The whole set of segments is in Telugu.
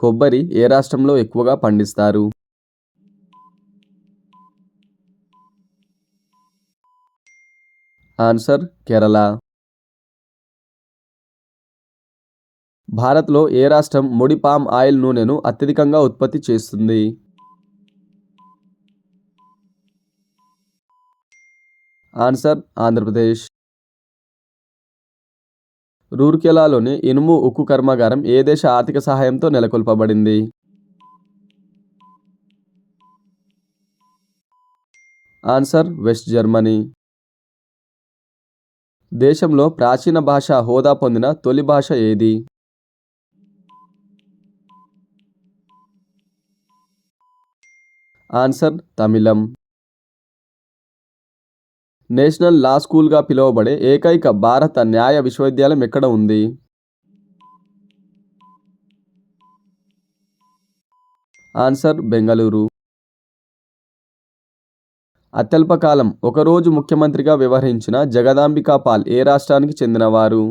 కొబ్బరి ఏ రాష్ట్రంలో ఎక్కువగా పండిస్తారు? ఆన్సర్ కేరళ. భారత్లో ఏ రాష్ట్రం ముడి పామ్ ఆయిల్ నూనెను అత్యధికంగా ఉత్పత్తి చేస్తుంది? ఆన్సర్ ఆంధ్రప్రదేశ్. రూర్కెలాలోని ఇనుము ఉక్కు కర్మాగారం ఏ దేశ ఆర్థిక సహాయంతో నెలకొల్పబడింది? Answer west Germany. దేశంలో ప్రాచీన భాష హోదా పొందిన తొలి భాష ఏది? ఆన్సర్ తమిళం. నేషనల్ లా స్కూల్గా పిలువబడే ఏకైక భారత న్యాయ విశ్వవిద్యాలయం ఎక్కడ ఉంది? ఆన్సర్ బెంగళూరు. అత్యల్పకాలం ఒకరోజు ముఖ్యమంత్రిగా వ్యవహరించిన జగదాంబికా పాల్ ఏ రాష్ట్రానికి చెందినవారు?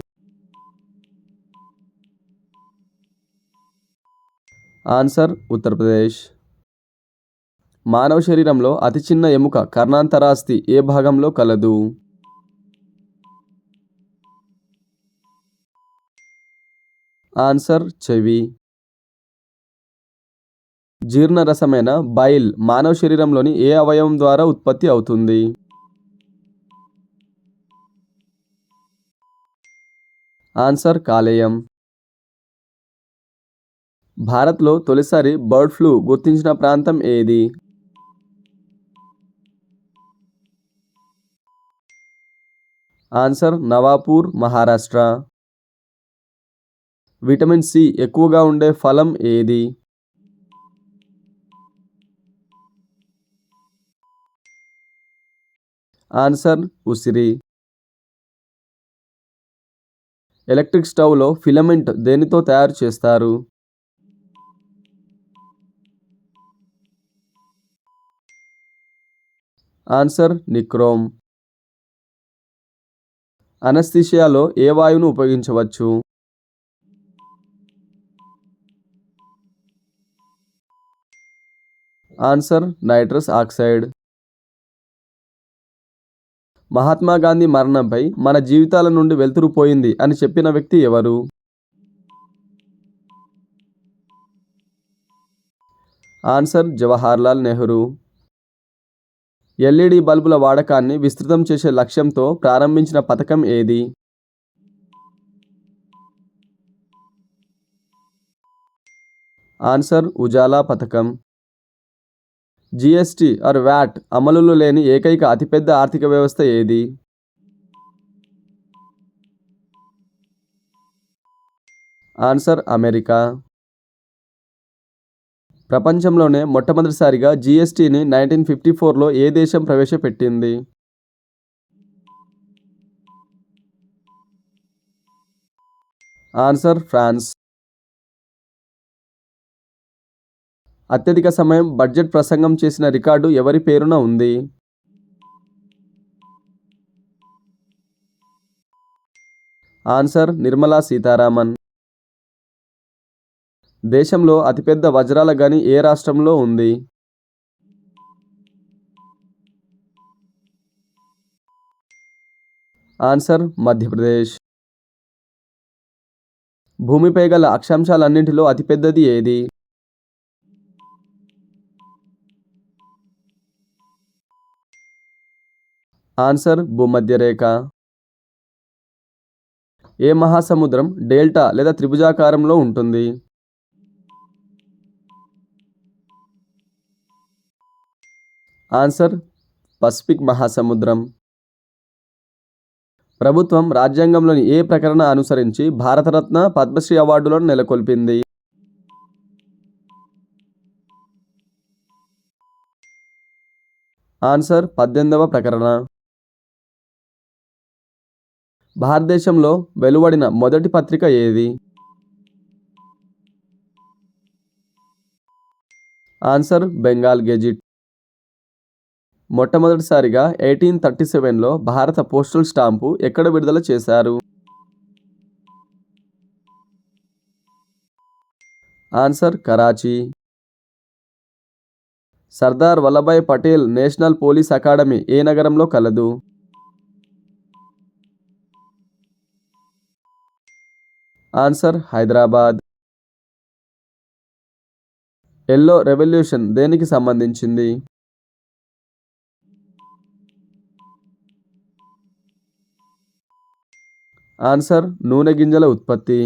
ఆన్సర్ ఉత్తరప్రదేశ్. మానవ శరీరంలో అతి చిన్న ఎముక కర్ణాంతరాస్తి ఏ భాగంలో కలదు? ఆన్సర్ చెవి. జీర్ణరసమైన బైల్ మానవ శరీరంలోని ఏ అవయవం ద్వారా ఉత్పత్తి అవుతుంది? ఆన్సర్ కాలేయం. భారత్లో తొలిసారి బర్డ్ ఫ్లూ గుర్తించిన ప్రాంతం ఏది? Answer Navapur Maharashtra. Vitamin C ఎక్కువగా ఉండే ఫలం ఏది? ఆన్సర్ ఉసిరి. ఎలక్ట్రిక్ స్టవ్లో ఫిలమెంట్ దేనితో తయారు చేస్తారు? Answer nichrome. అనస్థిషియాలో ఏ వాయువును ఉపయోగించవచ్చు? Answer nitrous oxide. Mahatma Gandhi మరణంపై మన జీవితాల నుండి వెలుతురు పోయింది అని చెప్పిన వ్యక్తి ఎవరు? ఆన్సర్ జవహర్లాల్ నెహ్రూ. ఎల్ఈడి బల్బుల వాడకాన్ని విస్తృతం చేసే లక్ష్యంతో ప్రారంభించిన పథకం ఏది? ఆన్సర్ ఉజాలా పథకం. జిఎస్టి ఆర్ వ్యాట్ అమలులో లేని ఏకైక అతిపెద్ద ఆర్థిక వ్యవస్థ ఏది? Answer America. ప్రపంచంలోనే మొట్టమొదటిసారిగా జిఎస్టిని నైన్టీన్ ఫిఫ్టీ ఫోర్లో ఏ దేశం ప్రవేశపెట్టింది? Answer France. అత్యధిక సమయం బడ్జెట్ ప్రసంగం చేసిన రికార్డు ఎవరి పేరున ఉంది? ఆన్సర్ నిర్మలా సీతారామన్. దేశంలో అతిపెద్ద వజ్రాల గని ఏ రాష్ట్రంలో ఉంది? ఆన్సర్ మధ్యప్రదేశ్. భూమిపై గల అక్షాంశాలన్నింటిలో అతిపెద్దది ఏది? ఆన్సర్ భూమధ్యరేఖ. ఏ మహాసముద్రం డెల్టా లేదా త్రిభుజాకారంలో ఉంటుంది? ఆన్సర్ పసిఫిక్ మహాసముద్రం. ప్రభుత్వం రాజ్యాంగంలోని ఏ ప్రకరణ అనుసరించి భారతరత్న పద్మశ్రీ అవార్డులను నెలకొల్పింది. ఆన్సర్ పద్దెనిమిదవ ప్రకరణ. భారతదేశంలో వెలువడిన మొదటి పత్రిక ఏది? Answer Bengal gazette. మొట్టమొదటిసారిగా ఎయిటీన్ థర్టీ సెవెన్లో భారత పోస్టల్ స్టాంపు ఎక్కడ విడుదల చేశారు? Answer Karachi. Sardar Vallabhbhai Patel national police academy ఏ నగరంలో కలదు? ఆన్సర్ హైదరాబాద్. ఎల్లో రెవల్యూషన్ దేనికి సంబంధించింది? ఆన్సర్ నూనె గింజల ఉత్పత్తి.